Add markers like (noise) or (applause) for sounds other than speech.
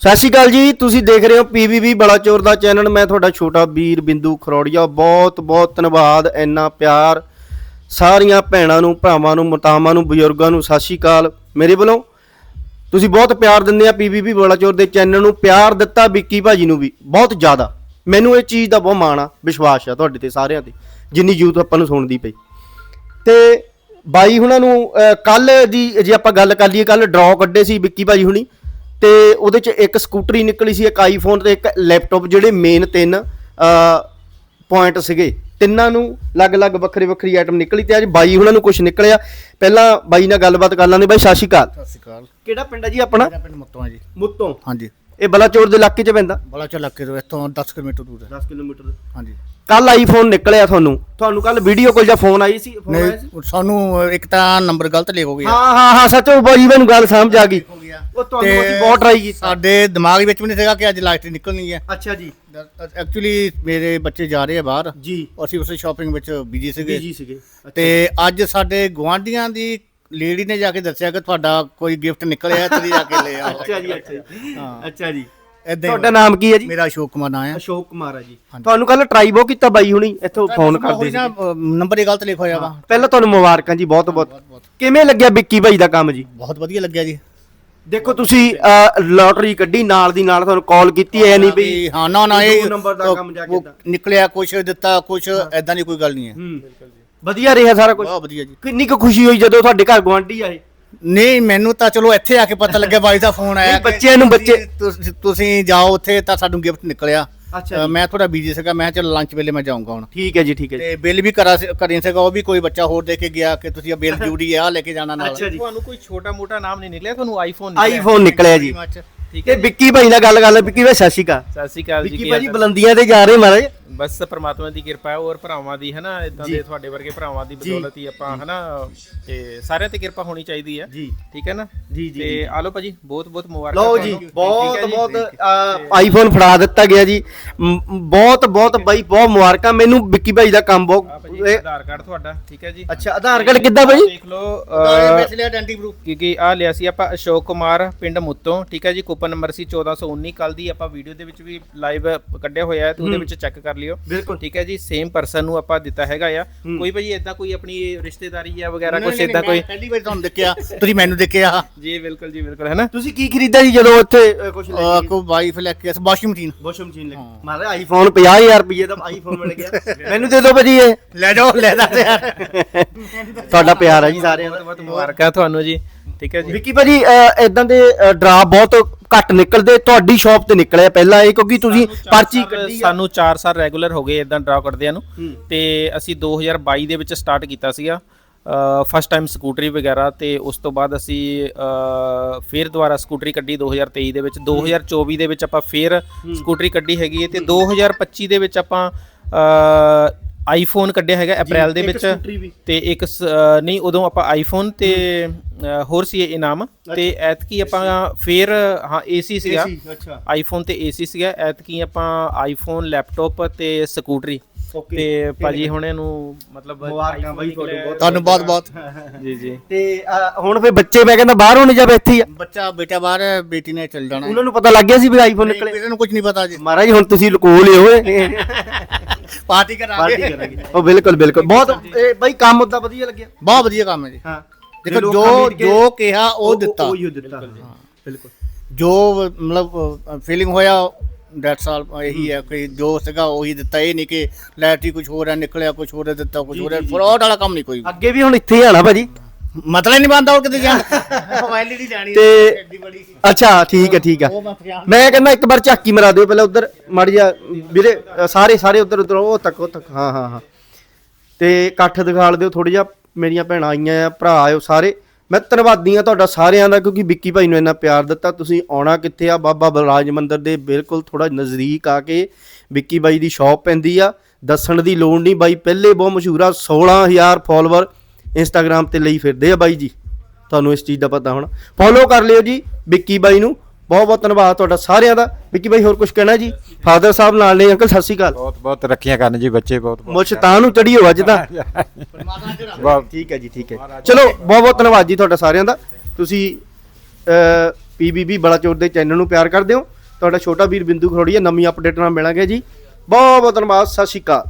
ਸਤਿ ਸ਼੍ਰੀ ਅਕਾਲ ਜੀ, ਤੁਸੀਂ ਦੇਖ ਰਹੇ ਹੋ ਪੀਵੀਬੀ ਬਲਾਚੌਰ ਦਾ ਚੈਨਲ। ਮੈਂ ਤੁਹਾਡਾ ਛੋਟਾ ਵੀਰ ਬਿੰਦੂ ਖਰੋੜੀਆ। ਬਹੁਤ ਬਹੁਤ ਧੰਨਵਾਦ, ਇੰਨਾ ਪਿਆਰ ਸਾਰੀਆਂ ਭੈਣਾਂ ਨੂੰ, ਭਰਾਵਾਂ ਨੂੰ, ਮਾਤਾਵਾਂ ਨੂੰ, ਬਜ਼ੁਰਗਾਂ ਨੂੰ। ਸਤਿ ਸ਼੍ਰੀ ਅਕਾਲ ਮੇਰੇ ਵੱਲੋਂ। ਤੁਸੀਂ ਬਹੁਤ ਪਿਆਰ ਦਿੰਦੇ ਆ ਪੀਵੀਬੀ ਬਲਾਚੌਰ ਦੇ ਚੈਨਲ ਨੂੰ। ਪਿਆਰ ਦਿੱਤਾ ਵਿੱਕੀ ਭਾਜੀ ਨੂੰ ਵੀ, ਬਹੁਤ ਜ਼ਿਆਦਾ। ਮੈਨੂੰ ਇਹ ਚੀਜ਼ ਦਾ ਬਹੁਤ ਮਾਣ ਆ, ਵਿਸ਼ਵਾਸ ਆ ਤੁਹਾਡੇ ਤੇ ਸਾਰਿਆਂ ਤੇ, ਜਿੰਨੀ ਯੂਥ ਆਪਾਂ ਨੂੰ ਸੁਣਦੀ ਪਈ। ਤੇ ਬਾਈ ਹੁਣਾਂ ਨੂੰ ਕੱਲ ਦੀ ਜੇ ਆਪਾਂ ਗੱਲ ਕਰ ਲਈਏ ਕੱਲ ਡਰਾਅ ਕੱਢੇ ਸੀ ਵਿੱਕੀ ਭਾਜੀ ਹੁਣੀ। ਤੇ ਉਹਦੇ ਚ ਇੱਕ ਸਕੂਟਰੀ ਨਿਕਲੀ ਸੀ ਇੱਕ ਆਈਫੋਨ ਤੇ ਇੱਕ ਲੈਪਟਾਪ ਜਿਹੜੇ ਮੇਨ ਤਿੰਨ ਪੁਆਇੰਟ ਸੀਗੇ। ਤਿੰਨਾਂ ਨੂੰ ਅਲੱਗ-ਅਲੱਗ ਵੱਖਰੀ ਵੱਖਰੀ ਆਈਟਮ ਨਿਕਲੀ ਤੇ ਅੱਜ ਬਾਈ ਹੁਣਾਂ ਨੂੰ ਕੁਝ ਨਿਕਲਿਆ। ਪਹਿਲਾਂ ਬਾਈ ਨਾਲ ਗੱਲਬਾਤ ਕਰ ਲਾਂਦੇ ਬਾਈ ਸਤਿ ਸ਼੍ਰੀ ਅਕਾਲ। ਸਤਿ ਸ਼੍ਰੀ ਅਕਾਲ। ਕਿਹੜਾ ਪਿੰਡ ਹੈ ਜੀ ਆਪਣਾ? ਮੇਰਾ ਪਿੰਡ ਮੁੱਤੋਂ ਹੈ ਜੀ। ਮੁੱਤੋਂ? ਹਾਂਜੀ। ਇਹ ਬਲਾਚੌਰ ਦੇ ਇਲਾਕੇ 'ਚ ਪੈਂਦਾ? ਬੜਾ ਚਾ ਇਲਾਕੇ ਤੋਂ ਇੱਥੋਂ 10 ਕਿਲੋਮੀਟਰ ਦੂਰ ਹੈ। 10 ਕਿਲੋਮੀਟਰ। ਹਾਂਜੀ। ਕੱਲ ਆਈਫੋਨ ਨਿਕਲਿਆ ਤੁਹਾਨੂੰ? ਤੁਹਾਨੂੰ ਕੱਲ ਵੀਡੀਓ ਕਾਲ ਜਾਂ ਫੋਨ ਆਈ ਸੀ? ਫੋਨ ਆਇਆ ਸੀ? ਸਾਨੂੰ ਇੱਕ ਤਾਂ ਨੰਬਰ ਗਲਤ ਲਿਖ ਹੋ ਗਿਆ। ਹਾਂ ਹਾਂ ਹਾਂ ਸੱਚ ਉਹ ਬਾਈ ਮੈਨੂੰ ਗੱਲ ਸਮਝ ਆ ਗਈ। ਉਹ ਤੁਹਾਨੂੰ ਅਸੀਂ ਬਹੁਤ ਟਰਾਈ ਕੀਤਾ। ਸਾਡੇ ਦਿਮਾਗ ਵਿੱਚ ਵੀ ਨਹੀਂ ਸੀਗਾ ਕਿ ਅੱਜ ਲਾਸਟ ਨਿਕਲਣੀ ਹੈ। ਅੱਛਾ ਜੀ। ਐਕਚੁਅਲੀ ਮੇਰੇ ਬੱਚੇ ਜਾ ਰਹੇ ਆ ਬਾਹਰ। ਜੀ। ਅਸੀਂ ਉਸੇ ਸ਼ਾਪਿੰਗ ਵਿੱਚ ਬਿਜ਼ੀ ਸੀਗੇ। ਬੀਜੀ ਸੀਗੇ। ਤੇ ਅੱਜ ਸਾਡੇ ਗੁਆਂਢੀਆਂ ਦੀ ਲੇਡੀ ਨੇ ਜਾ ਕੇ ਦੱਸਿਆ ਕਿ ਤੁਹਾਡਾ ਕੋਈ ਗਿਫਟ ਨਿਕਲਿਆ ਤੁਸੀਂ ਜਾ ਕੇ ਲੈ ਆਓ। (laughs) ਅੱਛਾ ਜੀ ਅੱਛਾ ਜੀ। ਹਾਂ। ਅੱਛਾ ਜੀ। ਏਦਾਂ ਤੁਹਾਡਾ ਨਾਮ ਕੀ ਹੈ ਜੀ? ਮੇਰਾ ਅਸ਼ੋਕ ਕੁਮਾਰ ਨਾਂ ਹੈ। ਅਸ਼ੋਕ ਕੁਮਾਰ ਹੈ ਜੀ। ਤੁਹਾਨੂੰ ਕੱਲ ਟਰਾਈ ਬਹੁਤ ਕੀਤਾ ਬਾਈ ਹੁਣੀ ਇੱਥੋਂ ਫੋਨ ਕਰਦੇ ਸੀ ਨੰਬਰ ਹੀ ਗਲਤ ਲਿਖ ਹੋਇਆ ਵਾ। ਪਹਿਲਾਂ ਤੁਹਾਨੂੰ ਮੁਬਾਰਕਾਂ ਜੀ ਬਹੁਤ ਬਹੁਤ ਕਿਵੇਂ ਲੱਗਿਆ ਵਿੱਕੀ ਬਾਈ ਦਾ ਕੰਮ ਜੀ? ਬਹੁਤ ਵਧੀਆ ਲੱਗਿਆ ਜੀ। ਦੇਖੋ ਤੁਸੀਂ ਲੋਟਰੀ ਕੱਢੀ ਨਾਲ ਦੀ ਨਾਲ ਤੁਹਾਨੂੰ ਕਾਲ ਕੀਤੀ ਐ ਨਹੀਂ ਬਈ ਹਾਂ ਨਾ ਨਾ ਇਹ ਨੰਬਰ ਦਾ ਕੰਮ ਜਾ ਕੇ। ਨਿਕਲਿਆ ਕੁਛ ਦਿੱਤਾ ਕੁਛ ਐਦਾਂ ਦੀ ਕੋਈ ਗੱਲ ਨਹੀਂ ਹੈ। ਵਧੀਆ ਰਿਹਾ ਸਾਰਾ ਕੁਝ ਬਹੁਤ ਵਧੀਆ ਜੀ। ਕਿੰਨੀ ਕੁ ਖੁਸ਼ੀ ਹੋਈ ਜਦੋਂ ਤੁਹਾਡੇ ਘਰ ਗਵਾਂਢੀ ਆਏ? ਨਹੀਂ ਮੈਨੂੰ ਤਾਂ ਚਲੋ ਇੱਥੇ ਆ ਕੇ ਪਤਾ ਲੱਗਿਆ ਬਾਈ ਦਾ ਫੋਨ ਆਇਆ ਬੱਚਿਆਂ ਨੂੰ ਬੱਚੇ- ਤੁਸੀਂ ਜਾਓ ਉੱਥੇ ਤਾਂ ਸਾਨੂੰ ਗਿਫਟ ਨਿਕਲਿਆ। ਅੱਛਾ ਅ, ਮੈਂ ਥੋੜਾ ਬਿਜ਼ੀ ਸੀਗਾ ਮੈਂ ਚਲ ਲੰਚ ਵੇਲੇ ਮੈਂ ਜਾਊਂਗਾ ਹੁਣ। ਠੀਕ ਹੈ ਜੀ ਠੀਕ ਹੈ ਜੀ। ਤੇ ਬਿੱਲ ਵੀ ਕਰਾ ਕਰੀ ਸੀਗਾ ਉਹ ਵੀ ਕੋਈ ਬੱਚਾ ਹੋਰ ਦੇ ਕੇ ਗਿਆ ਕਿ ਤੁਸੀਂ ਇਹ ਬਿੱਲ (laughs) ਜ਼ਰੂਰੀ ਹੈ ਆ ਲੈ ਕੇ ਜਾਣਾ ਨਾਲ। ਅੱਛਾ ਜੀ। ਤੁਹਾਨੂੰ ਕੋਈ ਛੋਟਾ ਮੋਟਾ ਨਾਮ ਨਹੀਂ ਨਿਕਲਿਆ ਤੁਹਾਨੂੰ ਆਈਫੋਨ ਆਈਫੋਨ ਨਿਕਲਿਆ ਜੀ। Pretty much। ਠੀਕ ਤੇ ਹੈ ਵਿੱਕੀ ਭਾਈ ਨਾਲ ਗੱਲ ਕਰ ਲੈ ਵਿੱਕੀ ਭਾਈ ਸਤਿ ਸ਼੍ਰੀ ਅਕਾਲ। ਸਤਿ ਸ਼੍ਰੀ ਅਕਾਲ ਜੀ ਵਿੱਕੀ ਭਾਜੀ ਬੁਲੰਦੀਆਂ ਤੇ ਜਾ ਰਹੇ ਮਹਾਰਾਜ ਬਸ ਪ੍ਰਮਾਤਮਾ ਦੀ ਕਿਰਪਾ ਹੈ ਔਰ ਭਰਾਵਾਂ ਦੀ ਹੈ ਨਾ ਇਦਾਂ ਦੇ ਤੁਹਾਡੇ ਵਰਗੇ ਭਰਾਵਾਂ ਦੀ ਬਦੌਲਤ ਹੀ ਆਪਾਂ ਹੈ ਨਾ ਤੇ ਸਾਰਿਆਂ ਤੇ ਕਿਰਪਾ ਹੋਣੀ ਚਾਹੀਦੀ ਹੈ। ਜੀ। ਠੀਕ ਹੈ ਨਾ? ਜੀ, ਜੀ, ਤੇ ਆ ਲਓ ਭਾਜੀ ਬਹੁਤ ਬਹੁਤ ਮੁਬਾਰਕਾਂ ਲਓ ਜੀ। ਬਹੁਤ। ਬਹੁਤ ਆਈਫੋਨ ਫੜਾ ਦਿੱਤਾ ਗਿਆ ਜੀ। ਬਹੁਤ ਬਹੁਤ ਬਾਈ ਬਹੁਤ ਮੁਬਾਰਕਾਂ। ਮੈਨੂੰ ਵਿੱਕੀ ਭਾਈ ਦਾ ਕੰਮ ਬਹੁਤ ਇਹ- ਆਧਾਰ ਕਾਰਡ ਤੁਹਾਡਾ ਠੀਕ ਹੈ ਜੀ? ਅੱਛਾ ਆਧਾਰ ਕਾਰਡ ਕਿੱਦਾਂ ਭਾਈ ਦੇਖ ਲਓ ਅਹ, ਮੈਂ ਲਿਆ ਆਇਡੈਂਟੀ ਪ੍ਰੂਫ ਕਿਉਂਕਿ ਆ ਲਿਆ ਸੀ ਆਪਾਂ ਅਸ਼ੋਕ ਕੁਮਾਰ ਪਿੰਡ ਮੁੱਤੋਂ ਠੀਕ ਹੈ ਜੀ? ਕੂਪਨ ਨੰਬਰ ਸੀ 1419 ਕੱਲ ਦੀ ਆਪਾਂ ਵੀਡੀਓ ਦੇ ਵਿੱਚ ਵੀ ਲਾਈਵ ਕੱਢਿਆ ਹੋਇਆ ਹੈ ਤੇ ਉਹਦੇ ਵਿੱਚ ਚੈੱਕ ਕਰ ਲਿਓ। ਬਿਲਕੁਲ। ਠੀਕ ਹੈ ਜੀ? ਸੇਮ ਪਰਸਨ ਨੂੰ ਆਪਾਂ ਦਿੱਤਾ ਹੈਗਾ ਆ। ਕੋਈ ਭਾਜੀ ਇਦਾਂ ਕੋਈ ਆਪਣੀ ਰਿਸ਼ਤੇਦਾਰੀ ਜਾਂ ਵਗੈਰਾ ਕੁਝ ਇਦਾਂ ਕੋਈ? ਪਹਿਲੀ ਵਾਰ ਤੁਹਾਨੂੰ ਦੇਖਿਆ। ਤੁਸੀਂ ਮੈਨੂੰ ਦੇਖਿਆ। ਜੀ ਬਿਲਕੁਲ ਜੀ ਬਿਲਕੁਲ ਹੈ ਨਾ? ਤੁਸੀਂ ਕੀ ਖਰੀਦਾ ਜੀ ਜਦੋਂ ਉੱਥੇ ਕੁਝ ਲੈ ਅ, ਕੋਈ ਵਾਈਫ ਲੈ ਕੇ ਵਾਸ਼ਿੰਗ ਮਸ਼ੀਨ ਵਾਸ਼ਿੰਗ ਮਸ਼ੀਨ ਲੈ ਮਾਰੇ ਆਈਫੋਨ 50000 ਰੁਪਏ ਦਾ ਆਈਫੋਨ ਮਿਲ ਗਿਆ। (laughs) ਮੈਨੂੰ ਦੇ ਦਿਓ ਭਾਜੀ ਇਹ। ਲੈ ਜਾਓ ਲੈ ਦਾ ਯਾਰ ਤੁਹਾਡਾ ਪਿਆਰ ਹੈ ਜੀ ਸਾਰਿਆਂ ਦਾ। ਬਹੁਤ ਮੁਬਾਰਕਾਂ ਤੁਹਾਨੂੰ ਜੀ। ਠੀਕ ਹੈ ਜੀ। ਵਿੱਕੀ ਭਾਜੀ ਇਦਾਂ ਦੇ ਡਰਾ ਬਹੁਤ ਘੱਟ ਨਿਕਲਦੇ ਤੁਹਾਡੀ ਸ਼ਾਪ ਤੇ ਨਿਕਲਿਆ ਪਹਿਲਾਂ ਇਹ ਕਿਉਂਕਿ ਤੁਸੀਂ ਪਰਚੀ ਕੱਢੀ ਸਾਨੂੰ 4 ਸਾਲ ਰੈਗੂਲਰ ਹੋ ਗਏ ਇਦਾਂ ਡਰਾ ਕੱਢਦਿਆਂ ਨੂੰ। ਤੇ ਅਸੀਂ 2022 ਦੇ ਵਿੱਚ ਸਟਾਰਟ ਕੀਤਾ ਸੀਗਾ। ਫਸਟ ਟਾਈਮ ਸਕੂਟਰੀ ਵਗੈਰਾ ਤੇ ਉਸ ਤੋਂ ਬਾਅਦ ਅਸੀਂ ਫਿਰ ਦੁਬਾਰਾ ਸਕੂਟਰੀ ਕੱਢੀ 2023 ਦੇ ਵਿੱਚ। 2024 ਦੇ ਵਿੱਚ ਆਪਾਂ ਫਿਰ ਸਕੂਟਰੀ ਕੱਢੀ ਹੈਗੀ ਹੈ ਤੇ 2025 ਦੇ ਵਿੱਚ ਆਪਾਂ ਆਈਫੋਨ ਕੱਢਿਆ ਹੈਗਾ ਅਪ੍ਰੈਲ ਦੇ ਵਿੱਚ। ਤੇ ਇੱਕ ਨਹੀਂ ਉਦੋਂ ਆਪਾਂ ਆਈਫੋਨ ਤੇ ਹੋਰ ਸੀ ਇਹ ਇਨਾਮ। ਤੇ ਐਤਕੀ ਆਪਾਂ ਫਿਰ ਹਾਂ ਏਸੀ ਸੀਗਾ। ਆਈਫੋਨ ਤੇ ਏਸੀ ਸੀਗਾ। ਐਤਕੀ ਆਪਾਂ ਆਈਫੋਨ ਲੈਪਟਾਪ ਤੇ ਸਕੂਟਰੀ। ਤੇ ਭਾਜੀ ਹੁਣੇ ਨੂੰ ਮਤਲਬ ਮੁਬਾਰਕਾਂ ਬਾਈ ਤੁਹਾਨੂੰ ਬਹੁਤ। ਬਹੁਤ। ਜੀ ਜੀ। ਤੇ ਹੁਣ ਫੇ ਬੱਚੇ ਮੈਂ ਕਹਿੰਦਾ ਬਾਹਰੋਂ ਨਹੀਂ ਜਾਵੇ ਇੱਥੇ ਹੀ ਆ। ਬੱਚਾ ਬੇਟਾ ਬਾਹਰ ਹੈ ਬੇਟੀ ਨੇ ਚੱਲ ਜਾਣਾ ਉਹਨਾਂ ਨੂੰ ਪਤਾ ਲੱਗ ਗਿਆ ਸੀ ਵੀ ਆਈਫੋਨ ਨਿਕਲੇ। ਕਿਸੇ ਨੂੰ ਕੁਝ ਨਹੀਂ ਪਤਾ ਜੀ। ਮਹਾਰਾਜ ਹੁਣ ਤੁਸੀਂ ਲੁਕੋ ਲਿਓ (laughs) ਪਾਰਟੀ ਕਰਾਂਗੇ। ਪਾਰਟੀ ਕਰਾਂਗੇ। ਉਹ ਬਿਲਕੁਲ ਬਿਲਕੁਲ। ਬਹੁਤ ਇਹ ਬਾਈ ਕੰਮ ਉਦਾਂ ਵਧੀਆ ਲੱਗਿਆ? ਬਹੁਤ ਵਧੀਆ ਕੰਮ ਹੈ ਜੀ। ਹਾਂ। ਦੇਖੋ ਜੋ ਜੋ ਕਿਹਾ ਉਹ ਦਿੱਤਾ। ਉਹ ਹੀ ਦਿੱਤਾ। ਬਿਲਕੁਲ ਜੋ। ਮਤਲਬ ਫੀਲਿੰਗ ਹੋਇਆ ਦੈਟਸ ਆਲ ਇਹੀ ਹੈ ਕਿ ਜੋ ਸੀਗਾ ਉਹੀ ਦਿੱਤਾ। ਇਹ ਨਹੀਂ ਕਿ ਲੈਟੀ ਕੁਝ ਹੋਰ ਹੈ ਨਿਕਲਿਆ ਕੁਝ ਹੋਰ ਹੈ ਦਿੱਤਾ ਕੁਝ ਹੋਰ ਹੈ। ਫਰਾਡ ਵਾਲਾ ਕੰਮ ਨਹੀਂ ਕੋਈ। ਵੀ। ਅੱਗੇ ਵੀ ਹੁਣ ਇੱਥੇ ਹੀ ਆਣਾ ਭਾਜੀ। ਮਤਲਬ ਨਹੀਂ ਬੰਦਾ ਹੋਰ ਕਿਤੇ ਜਾਣਾ। ਮੋਬਾਈਲ ਹੀ ਨਹੀਂ ਜਾਣੀ ਤੇ- ਐਡੀ ਬੜੀ ਸੀ। ਅੱਛਾ ਠੀਕ ਹੈ ਠੀਕ ਹੈ। ਉਹ ਮੈਂ ਕਹਿੰਦਾ ਇੱਕ ਵਾਰ ਝਾਕੀ ਮਰਾ ਦਿਓ ਪਹਿਲਾਂ ਉਧਰ ਮੜ ਜਾ ਵੀਰੇ ਅ, ਸਾਰੇ ਸਾਰੇ ਉਧਰ ਉਧਰ ਉਹ ਤੱਕ ਉਹ ਤੱਕ ਹਾਂ ਹਾਂ ਹਾਂ। ਤੇ ਇਕੱਠ ਦਿਖਾਲ ਦਿਓ ਥੋੜੀ ਜਿਹਾ ਮੇਰੀਆਂ ਭੈਣਾਂ ਆਈਆਂ ਆ ਭਰਾ ਆਇਓ ਸਾਰੇ। ਮੈਂ ਧੰਨਵਾਦੀ ਆ ਤੁਹਾਡਾ ਸਾਰਿਆਂ ਦਾ ਕਿਉਂਕਿ ਵਿੱਕੀ ਭਾਈ ਨੂੰ ਇੰਨਾ ਪਿਆਰ ਦਿੱਤਾ। ਤੁਸੀਂ ਆਉਣਾ ਕਿੱਥੇ ਆ? ਬਾਬਾ ਬਲਰਾਜ ਮੰਦਿਰ ਦੇ ਬਿਲਕੁਲ ਥੋੜਾ ਨਜ਼ਦੀਕ ਆ ਕੇ ਵਿੱਕੀ ਬਾਈ ਦੀ ਸ਼ਾਪ ਪੈਂਦੀ ਆ। ਦੱਸਣ ਦੀ ਲੋੜ ਨਹੀਂ ਬਾਈ ਪਹਿਲੇ ਬਹੁਤ ਮਸ਼ਹੂਰ ਆ 16000 ਫਾਲੋਅਰ ਇੰਸਟਾਗ੍ਰam ਤੇ ਲਈ ਫਿਰਦੇ ਆ ਬਾਈ ਜੀ। ਤੁਹਾਨੂੰ ਇਸ ਚੀਜ਼ ਦਾ ਪਤਾ ਹੋਣਾ। ਫੋਲੋ ਕਰ ਲਿਓ ਜੀ ਵਿੱਕੀ ਬਾਈ ਨੂੰ। ਬਹੁਤ ਬਹੁਤ ਧੰਨਵਾਦ ਤੁਹਾਡਾ ਸਾਰਿਆਂ ਦਾ। ਵਿੱਕੀ ਬਾਈ ਹੋਰ ਕੁਝ ਕਹਿਣਾ ਜੀ? ਫਾਦਰ ਸਾਹਿਬ ਨਾਲ ਨੇ ਅੰਕਲ ਸਤਿ ਸ਼੍ਰੀ ਅਕਾਲ। ਬਹੁਤ ਬਹੁਤ ਰੱਖੀਆਂ ਕਰਨ ਜੀ ਬੱਚੇ ਬਹੁਤ ਬਹੁਤ। ਮੁੱਛ ਤਾਂ ਨੂੰ ਚੜੀ ਹੋ ਅੱਜ ਤਾਂ। ਠੀਕ ਹੈ ਜੀ ਠੀਕ ਹੈ। ਚਲੋ ਬਹੁਤ ਬਹੁਤ ਧੰਨਵਾਦ ਜੀ ਤੁਹਾਡਾ ਸਾਰਿਆਂ ਦਾ। ਤੁਸੀਂ ਪੀਬੀਬੀ ਬਲਾਚੌਰ ਦੇ ਚੈਨਲ ਨੂੰ ਪਿਆਰ ਕਰਦੇ ਹੋ। ਤੁਹਾਡਾ ਛੋਟਾ ਵੀਰ ਬਿੰਦੂ ਖਰੋੜੀਆ ਨਵੀਂ ਅਪਡੇਟ ਨਾਲ ਮਿਲਾਂਗੇ ਜੀ। ਬਹੁਤ ਬਹੁਤ ਧੰਨਵਾਦ ਸਤਿ ਸ਼੍ਰੀ ਅਕਾਲ।